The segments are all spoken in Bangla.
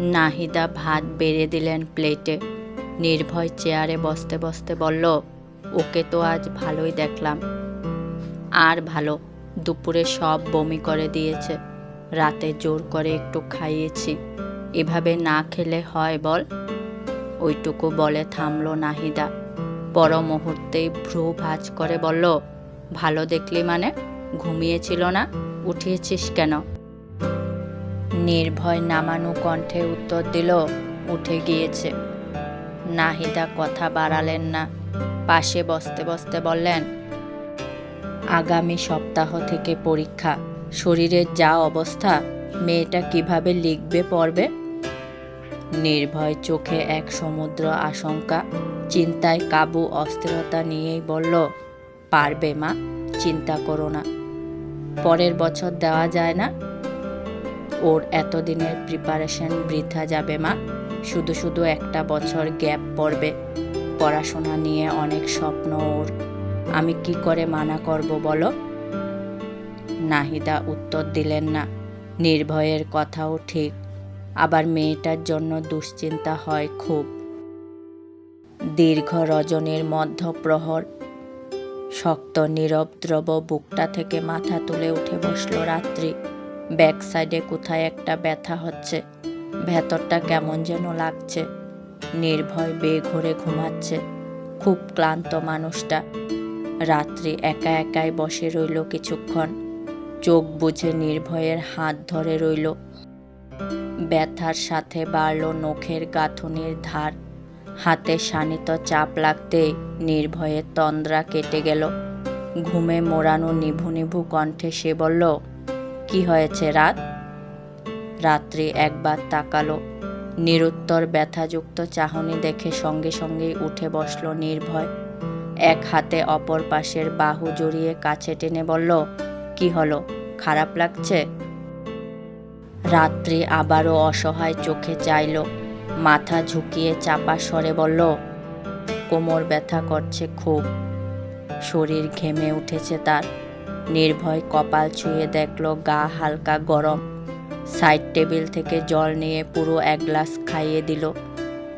নাহিদা ভাত বেড়ে দিলেন প্লেটে। নির্ভয় চেয়ারে বসতে বসতে বলল, ওকে তো আজ ভালোই দেখলাম। আর ভালো, দুপুরে সব বমি করে দিয়েছে। রাতে জোর করে একটু খাইয়েছি। এভাবে না খেলে হয় বল? ওইটুকু বলে থামলো নাহিদা। পর মুহূর্তেই ভ্রু ভাজ করে বলল, ভালো দেখলি মানে? ঘুমিয়েছিল না? উঠিয়েছিস কেন? নির্ভয় নামানো কণ্ঠে উত্তর দিল, উঠে গিয়েছে। নাহিদা কথা বাড়ালেন না, পাশে বসতে বসতে বললেন, আগামী সপ্তাহ থেকে পরীক্ষা, শরীরের যা অবস্থা, মেয়েটা কীভাবে লিখবে, পড়বে? নির্ভয় চোখে এক সমুদ্র আশঙ্কা, চিন্তায় কাবু অস্থিরতা নিয়েই বলল, পারবে মা, চিন্তা করো না। পরের বছর দেওয়া যায় না ওর এতদিনের প্রিপারেশন বৃথা যাবে মা। শুধু শুধু একটা বছর গ্যাপ পড়বে। পড়াশোনা নিয়ে অনেক স্বপ্ন ওর। আমি কি করে মানা করব বলো? নাহিদা উত্তর দিলেন না। নির্ভয়ের কথাও ঠিক। আবার মেয়েটার জন্য দুশ্চিন্তা হয় খুব। দীর্ঘ রজনীর মধ্যপ্রহর। শক্ত, নীরব, দ্রব বুকটা থেকে মাথা তুলে উঠে বসল রাত্রি। ব্যাক সাইডে কোথায় একটা ব্যথা হচ্ছে। ভেতরটা কেমন যেন লাগছে। নির্ভয় বেঘরে ঘুমাচ্ছে। খুব ক্লান্ত মানুষটা। রাত্রি একা একাই বসে রইল কিছুক্ষণ। চোখ বুঝে নির্ভয়ের হাত ধরে রইল। ব্যথার সাথে বাড়ল নখের গাঁথুনির ধার। হাতে শানিত চাপ লাগতেই নির্ভয়ের তন্দ্রা কেটে গেল। ঘুমে মোড়ানো নিভু নিভু কণ্ঠে সে বলল কি হয়েছে রাত? রাত্রি একবার তাকালো, নিরুত্তর ব্যথাযুক্ত চাহনি দেখে সঙ্গে সঙ্গেই উঠে বসল নির্ভয়। এক হাতে অপর পাশের বাহু জড়িয়ে কাছে টেনে বলল, কি হলো? খারাপ লাগছে? রাত্রি আবারও অসহায় চোখে চাইল, মাথা ঝুঁকিয়ে চাপা স্বরে বলল, কোমর ব্যথা করছে খুব। শরীর ঘেমে উঠেছে তার। নির্ভয় কপাল ছুঁয়ে দেখল গা হালকা গরম। সাইড টেবিল থেকে জল নিয়ে পুরো এক গ্লাস খাইয়ে দিল।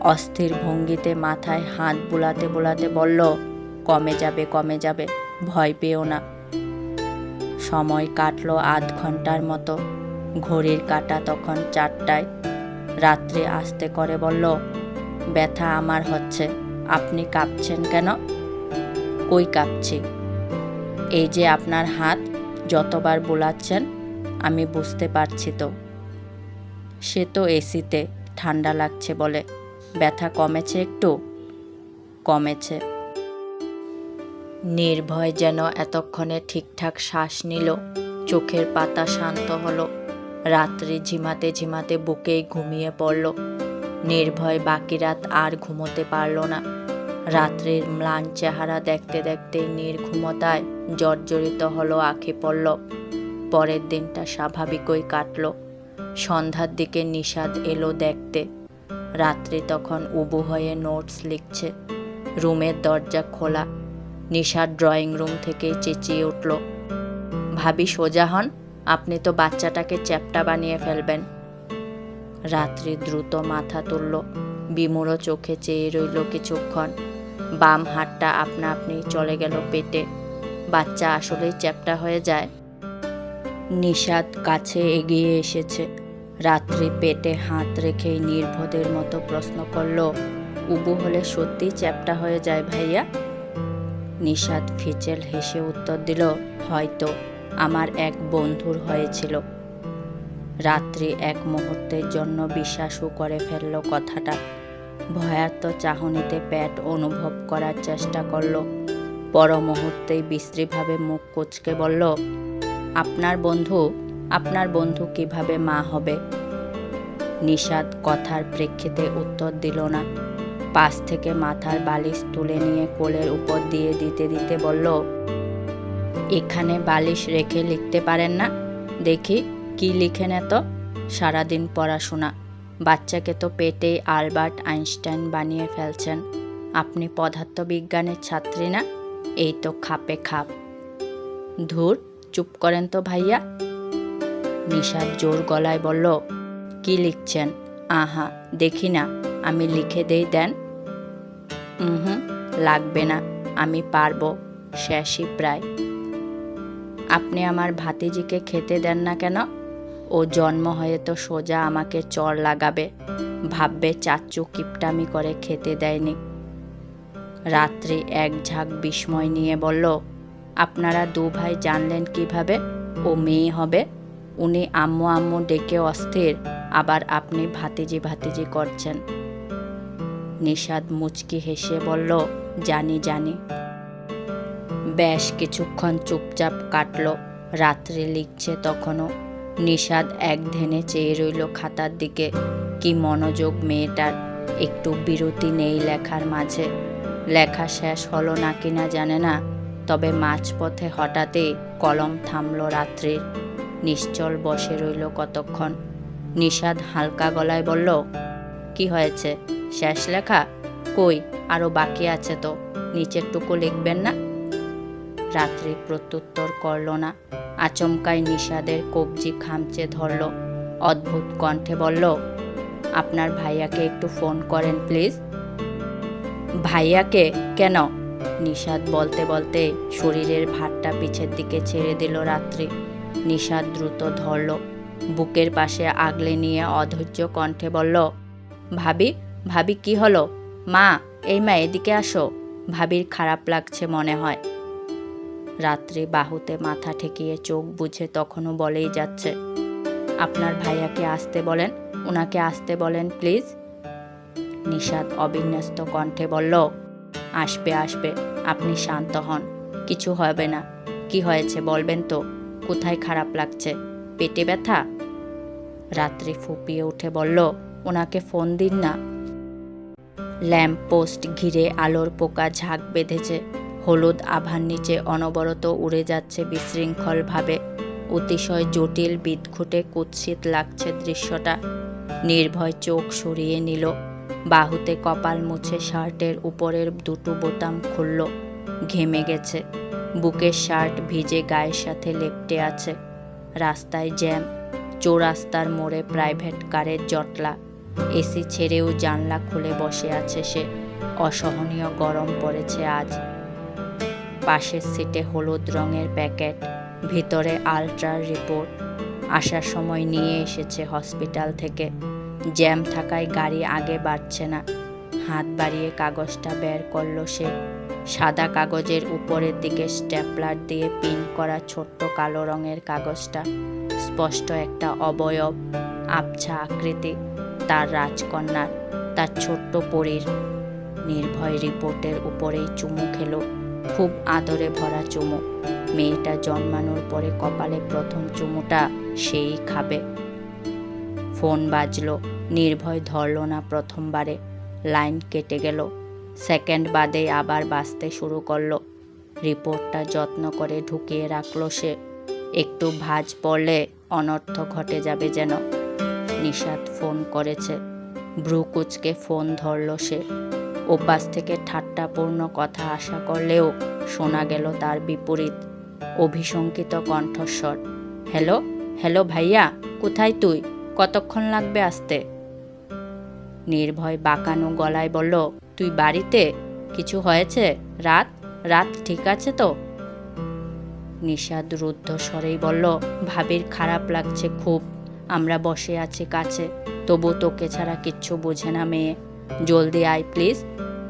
অস্থির ভঙ্গিতে মাথায় হাত বুলাতে বুলাতে বলল, কমে যাবে কমে যাবে, ভয় পেও না। সময় কাটলো আধ ঘণ্টার মতো। ঘড়ির কাঁটা তখন চারটায়। রাত্রে আস্তে করে বলল, ব্যথা আমার হচ্ছে, আপনি কাঁপছেন কেন? কই কাঁপছি? এই যে আপনার হাত, যতবার বোলাচ্ছেন, আমি বুঝতে পারছি তো। সে তো এসিতে ঠান্ডা লাগছে বলে। ব্যথা কমেছে একটু? কমেছে। নির্ভয় যেন এতক্ষণে ঠিকঠাক শ্বাস নিল, চোখের পাতা শান্ত হলো, রাত্রি ঝিমাতে ঝিমাতে বুকেই ঘুমিয়ে পড়ল। নির্ভয় বাকি রাত আর ঘুমোতে পারল না। রাত্রির ম্লান চেহারা দেখতে দেখতেই নির্ঘুমতায় জর্জরিত হলো আঁখি পড়ল। পরের দিনটা স্বাভাবিকই কাটল। সন্ধ্যার দিকে নিষাদ এলো দেখতে। রাত্রি তখন উবু হয়ে নোটস লিখছে। রুমের দরজা খোলা। নিশাদ ড্রয়িং রুম থেকে চেঁচিয়ে উঠল। ভাবি সোজা হন, আপনি তো বাচ্চাটাকে চ্যাপটা বানিয়ে ফেলবেন। রাত্রি দ্রুত মাথা তুলল। বিমূঢ় চোখে চেয়ে রইল কিছুক্ষণ। বাম হাতটা আপনা আপনি চলে গেল পেটে। বাচ্চা আসলেই চ্যাপটা হয়ে যায়। নিষাদ কাছে এগিয়ে এসেছে। রাত্রি পেটে হাত রেখেই নির্বোধের মতো প্রশ্ন করল, উবু হলে সত্যি চ্যাপটা হয়ে যায় ভাইয়া? নিষাদ ফিচেল হেসে উত্তর দিল, হয়তো, আমার এক বন্ধুর হয়েছিল। রাত্রি এক মুহূর্তের জন্য বিশ্বাসও করে ফেলল কথাটা। ভয়ার্ত চাহনিতে প্যাট অনুভব করার চেষ্টা করল। পর মুহূর্তেই বিশ্রীভাবে মুখ কুচকে বলল, আপনার বন্ধু আপনার বন্ধু কীভাবে মা হবে? নিষাদ কথার প্রেক্ষিতে উত্তর দিল না। পাশ থেকে মাথার বালিশ তুলে নিয়ে কোলের উপর দিয়ে দিতে দিতে বলল, এখানে বালিশ রেখে লিখতে পারেন না? দেখি, কি লিখেন এত? সারাদিন পড়াশোনা। বাচ্চাকে তো পেটেই আলবার্ট আইনস্টাইন বানিয়ে ফেলছেন। আপনি পদার্থবিজ্ঞানের ছাত্রী না? এই তো খাপে খাপ। ধুর, চুপ করেন তো ভাইয়া। নিশাদ জোর গলায় বলল, কি লিখছেন? আহা, দেখি না, আমি লিখে দেই, দেন। হুম, লাগবে না, আমি পারব, শেষই প্রায়। আপনি আমার ভাতিজিকে খেতে দেন না কেন? ও জন্ম হয়ে তো সোজা আমাকে চর লাগাবে, ভাববে চাচ্চু কিপটামি করে খেতে দেয়নি। রাত্রি এক ঝাঁক বিস্ময় নিয়ে বলল, আপনারা দু ভাই জানলেন কীভাবে? ও মেয়ে হবে। উনি আম্মু আম্মু ডেকে অস্থির, আবার আপনি ভাতিজি ভাতিজি করছেন। নিষাদ মুচকি হেসে বলল, জানি জানি। বেশ কিছুক্ষণ চুপচাপ কাটলো, রাত্রে লিখছে তখনও। নিষাদ এক ধ্যানে চেয়ে রইল খাতার দিকে, কি মনোযোগ মেয়েটার? একটু বিরতি নেই লেখার মাঝে। লেখা শেষ হলো না কিনা জানে না, তবে মাঝপথে হঠাৎই কলম থামলো রাত্রির। নিশ্চল বসে রইল কতক্ষণ। নিষাদ হালকা গলায় বলল, কি হয়েছে? শেষ লেখা? কই? আরও বাকি আছে তো। নিচেরটুকু লিখবেন না? রাত্রি প্রত্যুত্তর করল না। আচমকায় নিষাদের কবজি খামচে ধরল। অদ্ভুত কণ্ঠে বলল, আপনার ভাইয়াকে একটু ফোন করেন, প্লিজ। ভাইয়াকে কেন? নিষাদ বলতে বলতে শরীরের ভারটা পিছের দিকে ছেড়ে দিল রাত্রি। নিষাদ দ্রুত ধরল, বুকের পাশে আগলে নিয়ে অধৈর্য কণ্ঠে বলল, ভাবি ভাবি কি হলো? মা, এই মা, এদিকে আসো। ভাবির খারাপ লাগছে মনে হয়। রাত্রি বাহুতে মাথা ঠেকিয়ে চোখ বুঝে তখনও বলেই যাচ্ছে, আপনার ভাইয়াকে আসতে বলেন ওনাকে আসতে বলেন, প্লিজ। নিষাদ অবিন্যস্ত কণ্ঠে বলল, আসবে আসবে, আপনি শান্ত হন। কিছু হবে না। কি হয়েছে বলবেন তো? কোথায় খারাপ লাগছে? পেটে ব্যথা? রাত্রি ফুপিয়ে উঠে বলল, ওনাকে ফোন দিন না। ল্যাম্প পোস্ট ঘিরে আলোর পোকা ঝাঁক বেঁধেছে। হলুদ আভার নিচে অনবরত উড়ে যাচ্ছে বিশৃঙ্খলভাবে। অতিশয় জটিল বিদঘুটে কুৎসিত লাগছে দৃশ্যটা। নির্ভয় চোখ সরিয়ে নিল। বাহুতে কপাল মুছে শার্টের উপরের দুটো বোতাম খুলল। ঘেমে গেছে। বুকের শার্ট ভিজে গায়ের সাথে লেপটে আছে। রাস্তায় জ্যাম। চৌরাস্তার মোড়ে প্রাইভেট কারের জটলা। এসি ছেড়েও জানলা খুলে বসে আছে সে। অসহনীয় গরম পড়েছে আজ। পাশের সিটে হলুদ রঙের প্যাকেট, ভিতরে আলট্রার রিপোর্ট। আসার সময় নিয়ে এসেছে হসপিটাল থেকে। জ্যাম থাকায় গাড়ি আগে বাড়ছে না। হাত বাড়িয়ে কাগজটা বের করল সে। সাদা কাগজের উপরের দিকে স্ট্যাপলার দিয়ে পিন করা ছোট্ট কালো রঙের কাগজটা। স্পষ্ট একটা অবয়ব, আবছা আকৃতি। তার রাজকন্যার তার ছোট্ট পরীর। নির্ভয় রিপোর্টের উপরেই চুমু খেলো। খুব আদরে ভরা চুমু। মেয়েটা জন্মানোর পরে কপালে প্রথম চুমুটা সেই খাবে। ফোন বাজলো। নির্ভয় ধরল না প্রথমবারে। লাইন কেটে গেল। সেকেন্ড বাদে আবার বাঁচতে শুরু করল। রিপোর্টটা যত্ন করে ঢুকিয়ে রাখল সে। একটু ভাজ পড়লে অনর্থ ঘটে যাবে যেন। নিষাদ ফোন করেছে। ব্রুকুচকে ফোন ধরল সে। অভ্যাস থেকে ঠাট্টাপূর্ণ কথা আশা করলেও শোনা গেল তার বিপরীত। অভিশঙ্কিত কণ্ঠস্বর। হ্যালো হ্যালো ভাইয়া, কোথায় তুই? কতক্ষণ লাগবে আসতে? নির্ভয় বাঁকানো গলায় বলল, তুই বাড়িতে? কিছু হয়েছে? রাত? রাত ঠিক আছে তো? নিষাদ রুদ্ধ স্বরেই বলল, ভাবির খারাপ লাগছে খুব। আমরা বসে আছি কাছে। তবু তোকে ছাড়া কিচ্ছু বোঝে না মেয়ে। জলদি আয় প্লিজ।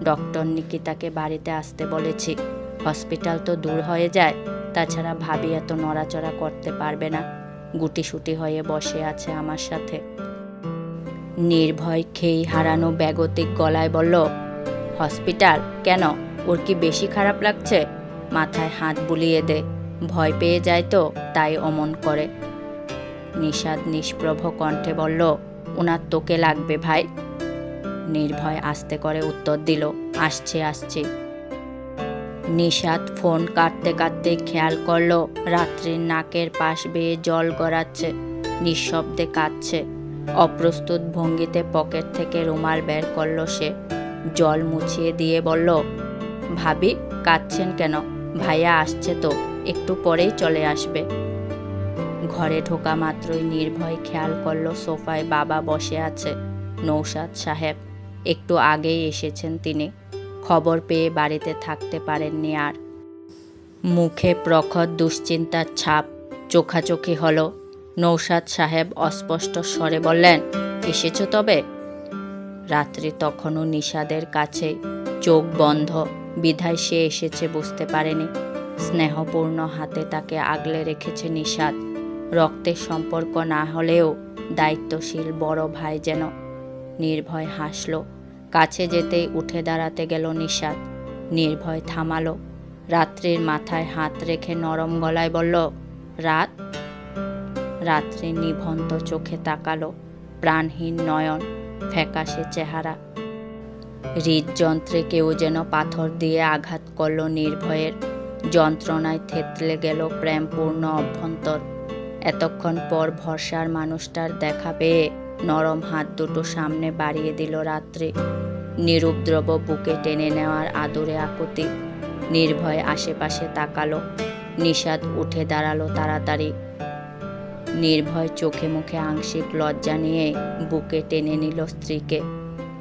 ডক্টর নিকিতাকে বাড়িতে আসতে বলেছি। হসপিটাল তো দূর হয়ে যায়। তাছাড়া ভাবি এত নড়াচড়া করতে পারবে না। গুটিসুটি হয়ে বসে আছে আমার সাথে। নির্ভয় খেই হারানো ব্যাগতিক গলায় বলল, হসপিটাল, কেন? ওর কি বেশি খারাপ লাগছে? মাথায় হাত বুলিয়ে দে, ভয় পেয়ে যায় তো, তাই অমন করে। নিষাদ নিষ্প্রভ কণ্ঠে বলল ওনার তোকে লাগবে ভাই? নির্ভয় আস্তে করে উত্তর দিল, আসছে আসছে। নিষাদ ফোন কাটতে কাটতে খেয়াল করল, রাত্রির নাকের পাশ বেয়ে জল গড়াচ্ছে, নিঃশব্দে কাঁদছে। অপ্রস্তুত ভঙ্গিতে পকেট থেকে রুমাল বের করল সে। জল মুছিয়ে দিয়ে বলল, ভাবি, কাঁদছেন কেন? ভাইয়া আসছে তো, একটু পরেই চলে আসবে। ঘরে ঢোকা মাত্রই নির্ভয় খেয়াল করল সোফায় বাবা বসে আছে নৌসাদ সাহেব। একটু আগেই এসেছেন তিনি। খবর পেয়ে বাড়িতে থাকতে পারেননি আর। মুখে প্রখর দুশ্চিন্তার ছাপ চোখাচোখি হলো। নৌসাদ সাহেব অস্পষ্ট স্বরে বললেন, এসেছ তবে? রাত্রি তখনও নিষাদের কাছে চোখ বন্ধ। বিধায় সে এসেছে বুঝতে পারেনি। স্নেহপূর্ণ হাতে তাকে আগলে রেখেছে নিষাদ রক্তের সম্পর্ক না হলেও দায়িত্বশীল বড় ভাই যেন নির্ভয় হাসল। কাছে যেতেই উঠে দাঁড়াতে গেল নিষাদ নির্ভয় থামালো। রাত্রির মাথায় হাত রেখে নরম গলায় বলল, রাত? রাত্রি নিভন্ত চোখে তাকালো। প্রাণহীন নয়ন, ফ্যাকাশে চেহারা। হৃদযন্ত্রে কেউ যেন পাথর দিয়ে আঘাত করল নির্ভয়ের। যন্ত্রণায় থেতলে গেল প্রেমপূর্ণ অভ্যন্তর। এতক্ষণ পর ভরসার মানুষটার দেখা পেয়ে নরম হাত দুটো সামনে বাড়িয়ে দিল রাত্রি। নিরুপদ্রব বুকে টেনে নেওয়ার আদরে আকুতি। নির্ভয় আশেপাশে তাকালো। নিষাদ উঠে দাঁড়াল তাড়াতাড়ি। নির্ভয় চোখে মুখে আংশিক লজ্জা নিয়ে বুকে টেনে নিল স্ত্রীকে।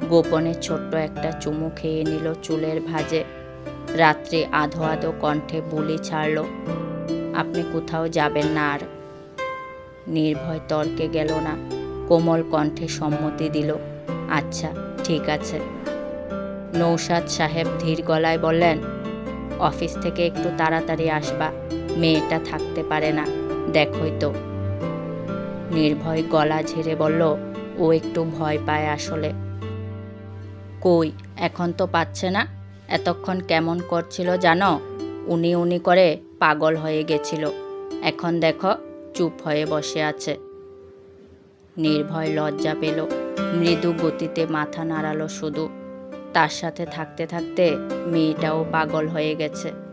গোপনে ছোট্ট একটা চুমু খেয়ে নিল চুলের ভাজে। রাত্রি আধো আধো কণ্ঠে বুলি ছাড়ল, আপনি কোথাও যাবেন না আর? নির্ভয় তর্কে গেল না। কোমল কণ্ঠে সম্মতি দিল আচ্ছা ঠিক আছে। নৌসাদ সাহেব ধীর গলায় বললেন, অফিস থেকে একটু তাড়াতাড়ি আসবা, মেয়েটা থাকতে পারে না, দেখোই তো। নির্ভয় গলা ঝেড়ে বলল, ও একটু ভয় পায় আসলে। কই, এখন তো পাচ্ছে না? এতক্ষণ কেমন করছিল জানো? উনি উনি করে পাগল হয়ে গেছিল। এখন দেখো, চুপ হয়ে বসে আছে। নির্ভয় লজ্জা পেল। মৃদু গতিতে মাথা নাড়ালো শুধু। তার সাথে থাকতে থাকতে মেয়েটাও পাগল হয়ে গেছে।